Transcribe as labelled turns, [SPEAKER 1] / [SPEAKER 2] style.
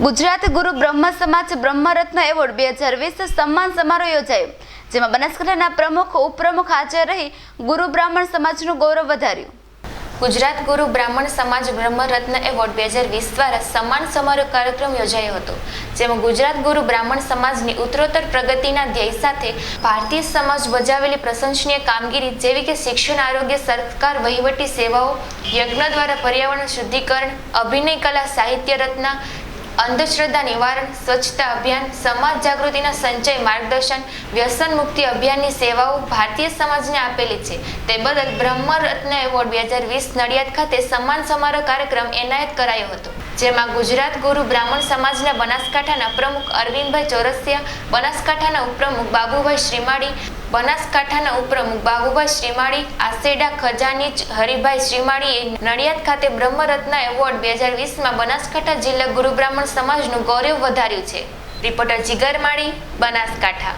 [SPEAKER 1] ગુજરાત ગુરુ બ્રહ્મ સમાજ બ્રહ્મરત્ન એવોર્ડ બે હજાર વીસ સન્માન સમારોહ યોજાયો. જેમાં બનાસકાંઠાના પ્રમુખ, ઉપપ્રમુખ હાજર રહી ગુરુ બ્રાહ્મણ સમાજનું ગૌરવ વધાર્યું.
[SPEAKER 2] ગુજરાત ગુરુ બ્રાહ્મણ સમાજ બ્રહ્મરત્ન એવોર્ડ બે હજાર વીસ દ્વારા સન્માન સમારોહ કાર્યક્રમ યોજાયો હતો, જેમાં ગુજરાત ગુરુ બ્રાહ્મણ સમાજની ઉત્તરોત્તર પ્રગતિના ધ્યેય સાથે ભારતીય સમાજ બજાવેલી પ્રશંસનીય કામગીરી જેવી કે શિક્ષણ, આરોગ્ય, સરકાર, વહીવટી સેવાઓ, યજ્ઞ દ્વારા પર્યાવરણ શુદ્ધિકરણ, અભિનય કલા, સાહિત્ય રત્ના અંધશ્રદ્ધા નિવારણ, સ્વચ્છતા અભિયાન, સમાજ જાગૃતિના સંચય, માર્ગદર્શન, વ્યસન મુક્તિ અભિયાનની સેવાઓ ભારતીય સમાજને આપેલી છે. તે બદલ બ્રહ્મરત્ન એવોર્ડ બે હજાર વીસ નડિયાદ ખાતે સન્માન સમારોહ કાર્યક્રમ એનાયત કરાયો હતો. જેમાં ગુજરાત ગુરુ બ્રાહ્મણ સમાજના બનાસકાંઠાના પ્રમુખ અરવિંદભાઈ ચોરસિયા, બનાસકાંઠાના ઉપપ્રમુખ બાબુભાઈ શ્રીમાળી બનાસકાંઠાના ઉપપ્રમુખ બાબુભાઈ શ્રીમાળી આસેડા ખજાની હરિભાઈ શ્રીમાળીએ નડિયાદ ખાતે બ્રહ્મરત્ન એવોર્ડ બે હજાર વીસમાં બનાસકાંઠા જિલ્લા ગુરુ બ્રાહ્મણ સમાજનું ગૌરવ વધાર્યું છે. રિપોર્ટર જીગર માળી, બનાસકાંઠા.